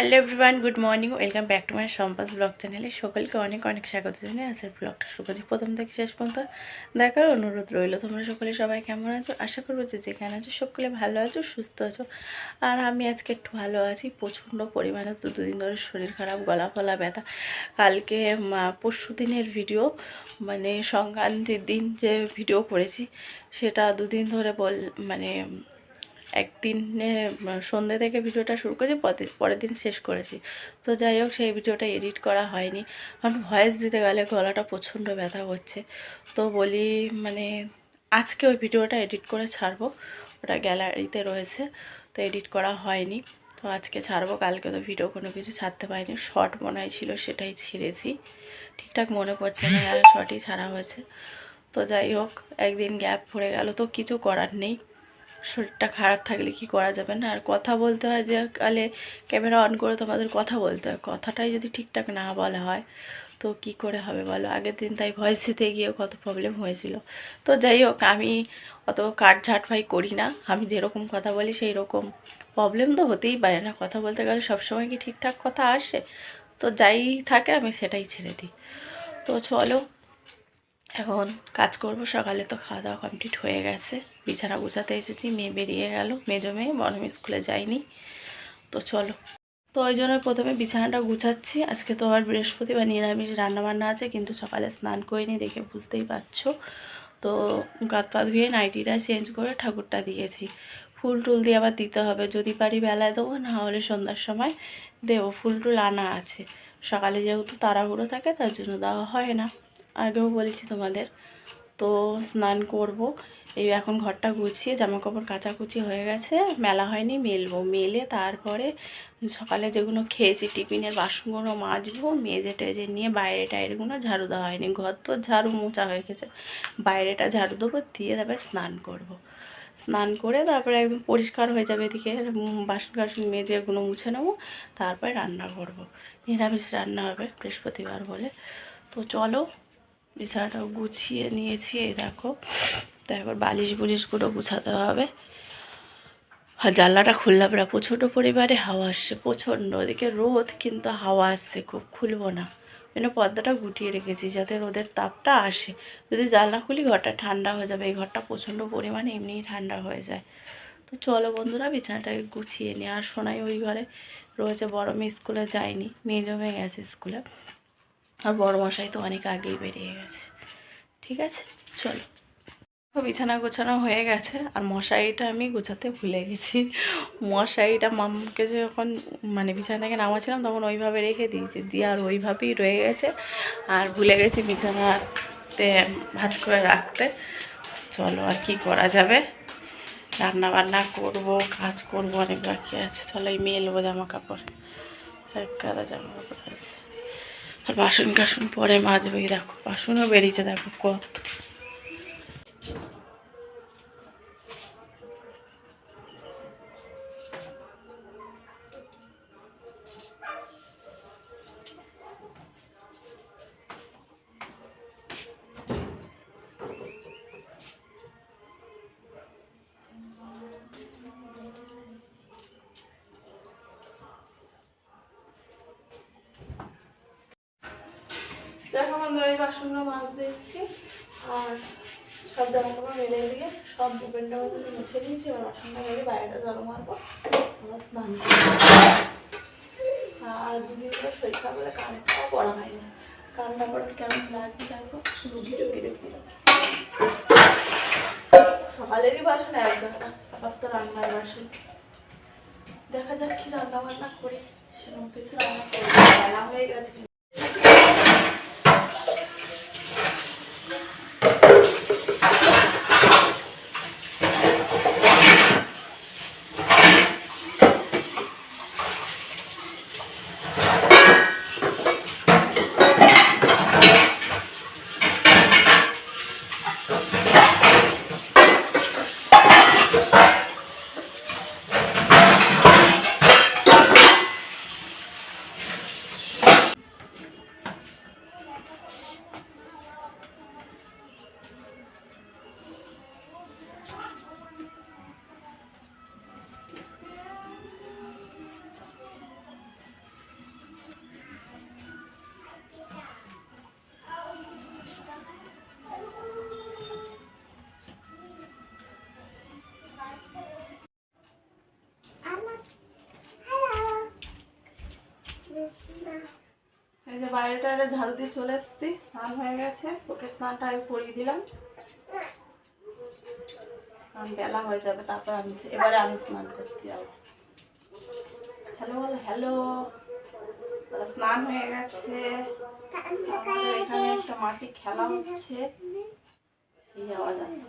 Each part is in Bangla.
Hello everyone good morning welcome back to my সম্পাস blog চ্যানেলে সকলকে অনেক অনেক স্বাগত জানিয়ে আজকের ব্লগটা শুরু করছি প্রথম থেকে শেষ পর্যন্ত। দেখার অনুরোধ রইল, তোমরা সকলে সবাই কেমন আছো? আশা করব যে যেখানে আছো সকলে ভালো আছো, সুস্থ আছো। আর আমি আজকে একটু ভালো আছি, প্রচণ্ড পরিমাণে তো দুদিন ধরে শরীর খারাপ, গলা ফলা ব্যথা। কালকে পরশু দিনের ভিডিও মানে সংক্রান্তির দিন যে ভিডিও করেছি, সেটা দুদিন ধরে বল মানে একদিনে সন্ধ্যে থেকে ভিডিওটা শুরু করেছি পরে- পরের দিন শেষ করেছি। তো যাই হোক, সেই ভিডিওটা এডিট করা হয়নি। কারণ ভয়েস দিতে গেলে গলাটা প্রচণ্ড ব্যথা হচ্ছে তো বলি মানে আজকে ওই ভিডিওটা এডিট করে ছাড়বো। ওটা গ্যালারিতে রয়েছে, তো এডিট করা হয়নি। তো আজকে ছাড়বো, কালকে তো ভিডিও কোনো কিছু ছাড়তে পারিনি। শর্ট মনে ছিল, সেটাই ছেড়েছি। ঠিকঠাক মনে পড়ছে না, আর শর্টই ছাড়া হয়েছে। তো যাই হোক, একদিন গ্যাপ পড়ে গেল, তো কিছু করার নেই। শরীরটা খারাপ থাকলে কি করা যাবে না? আর কথা বলতে হয় যে কালে ক্যামেরা অন করে তোমাদের কথা বলতে হয়। কথাটাই যদি ঠিকঠাক না বলা হয়, তো কি করে হবে বলো? আগের দিন তাই ভয়েস দিতে গিয়ে কত প্রবলেম হয়েছিল। তো যাই হোক, আমি অত কাট ঝাট ভাই করি না। আমি যেরকম কথা বলি সেই রকম প্রবলেম তো হতেই পারে না। কথা বলতে গেলে সবসময় কি ঠিকঠাক কথা আসে? তো যাই থাকে, আমি সেটাই ছেড়ে দিই। তো চলো এখন কাজ করব, সকালে তো খাওয়া দাওয়া কমপ্লিট হয়ে গেছে। বিছানা গুছাতে এসেছি, মেয়ে বেরিয়ে গেল। মেজো মেয়ে, বনম স্কুলে যায়নি। তো চলো। তো ওই জন্য প্রথমে বিছানাটা গুছাচ্ছি। আজকে তো আর বৃহস্পতিবার, নিরামিষ রান্নাবান্না আছে, কিন্তু সকালে স্নান করিনি, দেখে বুঝতেই পারছ। তো গাত পা ধুয়ে নাইটিটা চেঞ্জ করে ঠাকুরটা দিয়েছি। ফুল টুল দিয়ে আবার দিতে হবে। যদি পারি বেলায় দেবো, না হলে সন্ধ্যার সময় দেবো। ফুল টুল আনা আছে। সকালে যেহেতু তাড়াহুড়ো থাকে, তার জন্য দেওয়া হয় না। আগেও বলেছি তোমাদের। তো স্নান করব। এই এখন ঘরটা গুছিয়ে জামা কাপড় কাচাকুচি হয়ে গেছে। মেলা হয়নি, মেলবো। মেলে তারপরে সকালে যেগুলো খেয়েছি, টিফিনের বাসনগুলো মাজবো, মেজে টেজে নিয়ে বাইরে টাইরেগুলো ঝাড়ু দেওয়া হয়নি। ঘর তো ঝাড়ু মোচা হয়ে গেছে। বাইরেটা ঝাড়ু দেবো, দিয়ে তারপরে স্নান করব। স্নান করে তারপরে একদম পরিষ্কার হয়ে যাবে এদিকে। বাসন কাসন মেজে এগুলো মুছে নেব, তারপরে রান্না করব। নিরামিষ রান্না হবে বৃহস্পতিবার বলে। তো চলো বিছানাটা গুছিয়ে নিয়েছি, এই দেখো। তারপর বালিশ বুলিশগুলো গুছাতে হবে। জানলাটা খুললাম না, প্রচণ্ড পরিমাণে হাওয়া আসছে, প্রচণ্ড। ওদিকে রোদ, কিন্তু হাওয়া আসছে খুব, খুলবো না। যেন পর্দাটা গুটিয়ে রেখেছি যাতে রোদের তাপটা আসে। যদি জানলা খুলি, ঘরটা ঠান্ডা হয়ে যাবে। এই ঘরটা প্রচণ্ড পরিমাণে এমনিই ঠান্ডা হয়ে যায়। তো চলো বন্ধুরা, বিছানাটাকে গুছিয়ে নিয়ে আর শোনাই ওই ঘরে রয়েছে, বড় মেয়ে স্কুলে যায়নি, মেয়ে জমে গেছে স্কুলে। আর বড় মশাই তো অনেক আগেই বেরিয়ে গেছে। ঠিক আছে? চলো। বিছানা গোছানো হয়ে গেছে। আর মশারিটা আমি গোছাতে ভুলে গেছি। মশারিটা মামকে যখন মানে বিছানা থেকে নামাচ্ছিলাম তখন ওইভাবে রেখে দিয়েছি। দিয়ে আর ওইভাবেই রয়ে গেছে। আর ভুলে গেছি বিছানাতে ভাজ করে রাখতে। চলো, আর কি করা যাবে? রান্না বান্না করব, কাজ করব, অনেক বাকি আছে। চলো, এই মেলবো জামা কাপড় এক জামা কাপড় আছে। আর বাসন কাসন পরে মাজবে দেখো বাসনও বেরিয়েছে দেখো কত দেখো বন্ধুরা, এই বাসনগুলো মাজতে এসেছি। আর সব জামা কাপড় মেলে দিয়ে সব মধ্যে মুছে দিয়েছি এবার বাসনটা মেলে বাইরেটা জল মারবো। আবার স্নান আর দুদিন ধরে শরীর খারাপ বলে কানেরটাও পড়া না। কানটা পড়া কেমন লাগছে দেখো? রুগী রুগী রুগী সকালেরই বাসন একদম আবার তো রান্নার বাসন। দেখা যাক কি রান্না বান্না করি। সেরকম কিছু রান্না করি বেলা হয়ে গেছে। বাইরেটা একটা ঝাড়ু দিয়ে চলে এসেছি, স্নান হয়ে গেছে। ওকে স্নানটা আমি করিয়ে দিলাম। কারণ বেলা হয়ে যাবে, তারপর আমি এবারে আমি স্নান করতে যাব হ্যালো হ্যালো। স্নান হয়ে গেছে। আমাদের এখানে একটা মাটি খেলা হচ্ছে। সেই আওয়াজ আসছে।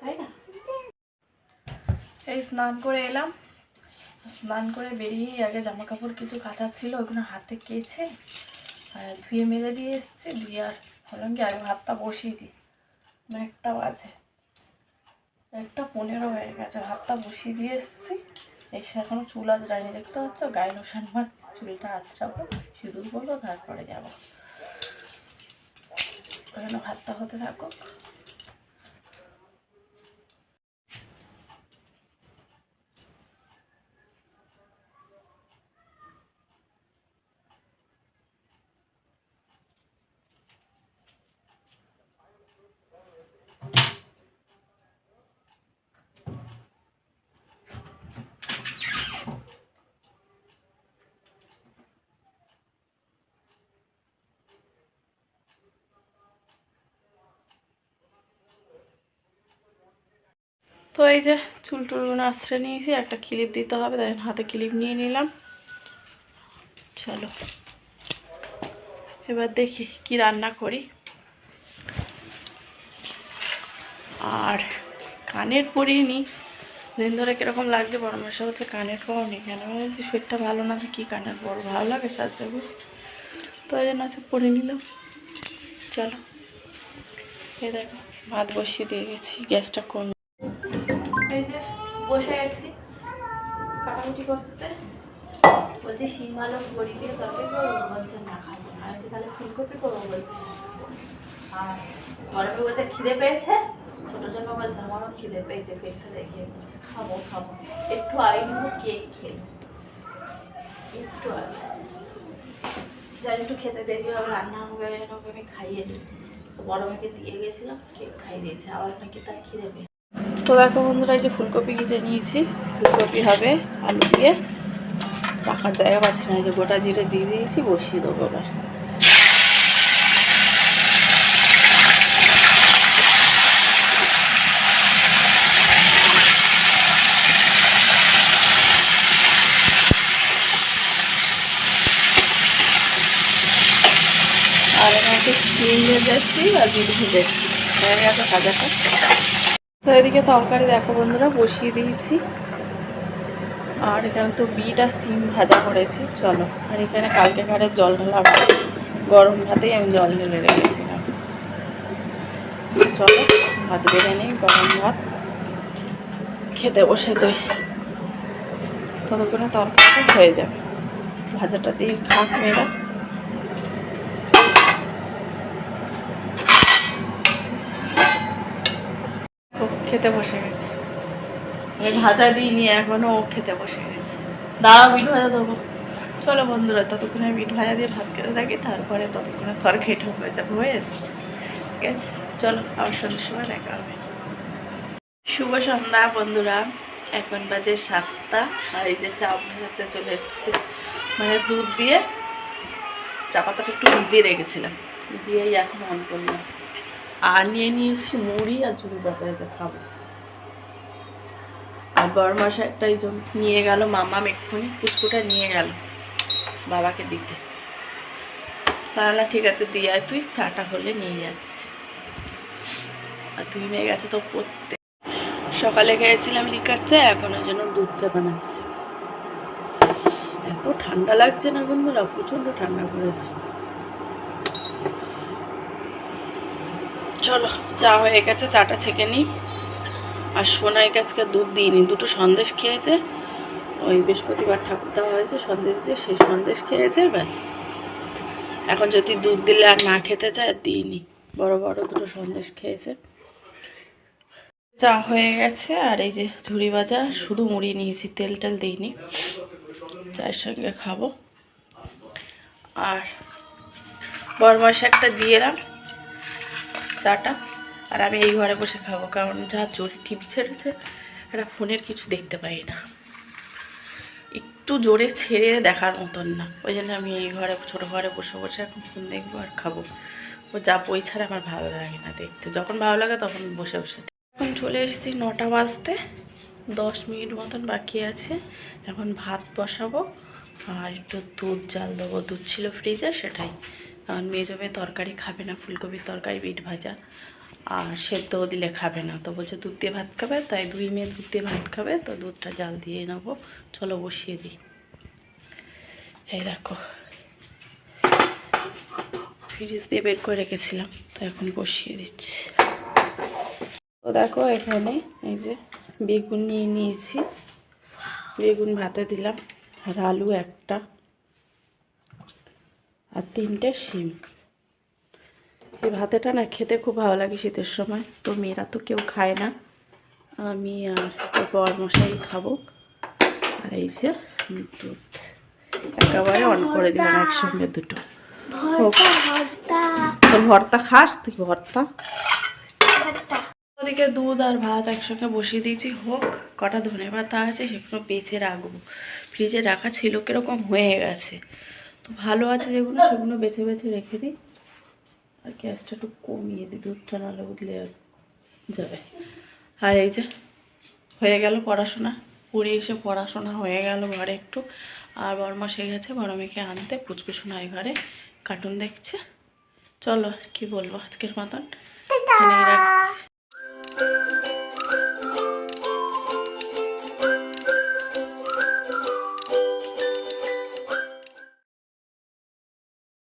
তাই না? এই স্নান করে এলাম। স্নান করে বেরিয়েই আগে জামা কাপড় কিছু কাচার ছিল, ওগুলো হাতে কেচে আর ধুয়ে মেরে দিয়ে এসছে। দিয়ে আর ভাবলাম কি আগে ভাতটা বসিয়ে দিই। না একটা বাজে। একটা পনেরো হয়ে গেছে, ভাতটা বসিয়ে দিয়ে এসছি। এসে এখনও চুল আঁচড়াইনি দেখতে পাচ্ছ? গায়ে লোশান মারছে, চুলটা আঁচড়াবো, সিঁদুর করব তারপরে যাব। ওখানে ভাতটা হতে থাকুক। তো এই যে চুল টুলগুলো আশ্রয় নিয়েছি, একটা ক্লিপ দিতে হবে, তাই হাতে ক্লিপ নিয়ে নিলাম। চলো। এবার দেখি কি রান্না করি। আর কানের পরিনি। দিন ধরে কীরকম লাগছে, পরামর্শ হচ্ছে কানের পরনি কেন? বলেছি, শরীরটা ভালো না, তো কী কানের পর? ভালো লাগে সাজতে বুঝতে তো ওই জন্য আছে পরে নিলাম। চলো। এই দেখো, ভাত বসিয়ে দিয়ে গেছি, গ্যাসটা কম বসে গেছি কাটাকুটি করতে। বলছে, শিম আলু বড়ি দিয়ে তরকারি করব, বলছে, না, খাব না। বলছে তাহলে ফুলকপি করব, বলছে। আর গরমে বলছে, খিদে পেয়েছে? ছোট জন্য বলছে, আমারও খিদে পেয়েছে, পেটটা দেখিয়ে খাব খাব। একটু আগে কিন্তু কেক খেলো। একটু আগে। যাই, একটু খেতে দেরি হবে, রান্না হবে আমি খাইয়ে দিই। তো বড় মেয়েকে দিয়ে গেছিলাম, কেক খাইয়ে দিয়েছে। আবার নাকি তার খিদে পেয়ে তো দেখো বন্ধুরা, এই যে ফুলকপি কেটে নিয়েছি। ফুলকপি হবে, আলু দিয়ে। রাখার জায়গা পাচ্ছি না যে গোটা জিরে দিয়ে দিয়েছি, বসিয়ে দেবো এবার। আর আমাকে ডিম ভেজাচ্ছি আর বিট ভেজাচ্ছি হয়ে গেছে, ভাজাটা। তো এদিকে তরকারি দেখো বন্ধুরা, বসিয়ে দিয়েছি। আর এখানে তো বিট আর সিম ভাজা করেছি, চলো। আর এখানে কালকে কারের জল ঢালা গরম ভাতেই আমি জল ঢেলে রেখেছিলাম। চলো, ভাত বেড়ে নিই, গরম ভাত। খেতে বসে তুই ততক্ষণে তরকারিটা হয়ে যাবে। ভাজাটা দিয়ে খাক মেয়েরা। খেতে বসে গেছে। আমি ভাজা দিইনি, এখনও ও খেতে বসে গেছে। দাঁড়াও, বিট ভাজা দেবো। চলো বন্ধুরা, ততক্ষণে বিট ভাজা দিয়ে ভাত খেতে থাকি, তারপরে ততক্ষণে তরকারিটা হয়ে যাবে হয়ে এসছে। ঠিক আছে, চলো, আবার সন্ধ্যের সময় দেখা হবে। শুভ সন্ধ্যা বন্ধুরা, এখন বাজে সাতটা, আর এই যে চা ভাজাতে চলে এসেছে। মানে দুধ দিয়ে চা পাতাটা একটু ভিজিয়ে রেখেছিলাম, দিয়েই এখন অন করলাম। আর নিয়ে নিয়েছি মুড়ি আর ঝুড়ি বাজারে যা খাব। আর বড় মাসে একটা এই যে নিয়ে গেল মামা এক্ষুনি পুচকুটা নিয়ে গেল বাবাকে দিতে। তাহলে ঠিক আছে দিয়ে আয় তুই চাটা হলে নিয়ে যাচ্ছি। আর তুই মেয়ে গেছে তো পড়তে। সকালে খেয়েছিলাম লিকার চা, এখন ওই জন্য দুধ চা বানাচ্ছি। এত ঠান্ডা লাগছে না বন্ধুরা, প্রচণ্ড ঠান্ডা পড়েছে। চলো চা হয়ে গেছে, চাটা ছেঁকে নিই আর সোনাই আজকে দুধ দিইনি, দুটো সন্দেশ খেয়েছে। ওই বৃহস্পতিবার ঠাকুর দেওয়া হয়েছে, সন্দেশ দিয়ে সেই সন্দেশ খেয়েছে, ব্যাস। এখন যদি দুধ দিলে আর না খেতে চায় দিইনি। বড় বড় দুটো সন্দেশ খেয়েছে। চা হয়ে গেছে, আর এই যে ঝুড়ি ভাজা, শুধু মুড়ি নিয়েছি, তেল টেল দিইনি। চায়ের সঙ্গে খাব। আর বরমাস একটা দিয়ে এলাম। চাটা, আর আমি এই ঘরে বসে খাব, কারণ যা জোরে টিভি ছেড়েছে একটা ফোনের কিছু দেখতে পাই না। একটু জোরে ছেড়ে দেখার মতন না। ওই জন্য আমি এই ঘরে, ছোটো ঘরে বসে বসে এখন ফোন দেখব আর খাব। ও যা বই ছাড়া আমার ভালো লাগে না দেখতে। যখন ভালো লাগে তখন বসে বসে। এখন চলে এসেছি নটা বাজতে, দশ মিনিট মতন বাকি আছে। এখন ভাত বসাবো, আর একটু দুধ জাল দেবো। দুধ ছিল ফ্রিজে, সেটাই কারণ মেজো মেয়ে তরকারি খাবে না, ফুলকপির তরকারি, বিট ভাজা। আর সেদ্ধও দিলে খাবে না। তো বলছে, দুধ দিয়ে ভাত খাবে? তাই দুই মেয়ে দুধ দিয়ে ভাত খাবে। তো দুধটা জাল দিয়ে নেব। চলো বসিয়ে দিই। এই দেখো। ফ্রিজ দিয়ে বের করে রেখেছিলাম। তো এখন বসিয়ে দিচ্ছি। তো দেখো এখানে এই যে বেগুন নিয়ে নিয়েছি। বেগুন ভাতে দিলাম। আর আলু একটা। আর তিনটে শিম। এই ভাতেটা না খেতে খুব ভালো লাগে শীতের সময়। তো মেয়েরা তো কেউ খায় না। আমি আর বর মশাই খাব। আর এই যে দুধ। একেবারে অন করে দিলাম একসঙ্গে দুটো। ভর্তা খাস? তুই ভর্তা? ওদিকে দুধ আর ভাত একসঙ্গে বসিয়ে দিয়েছি। হোক কটা ধনে পাতা আছে সেগুলো বেছে রাখব। ফ্রিজে রাখা ছিল কীরকম হয়ে গেছে। ভালো আছে যেগুলো, সেগুলো বেছে বেছে রেখে দিই। আর গ্যাসটা একটু কমিয়ে দিই, দুধটা নাহলে উঠলে আর যাবে। আর এই যে, হয়ে গেল পড়াশোনা। পড়ে এসে পড়াশোনা হয়ে গেল ঘরে একটু। আর বড়মা সে গেছে বড় মেয়েকে আনতে। পুচকুসোনা এই ঘরে কার্টুন দেখছে। চলো কি বলব আজকের মতন। এখানেই রাখি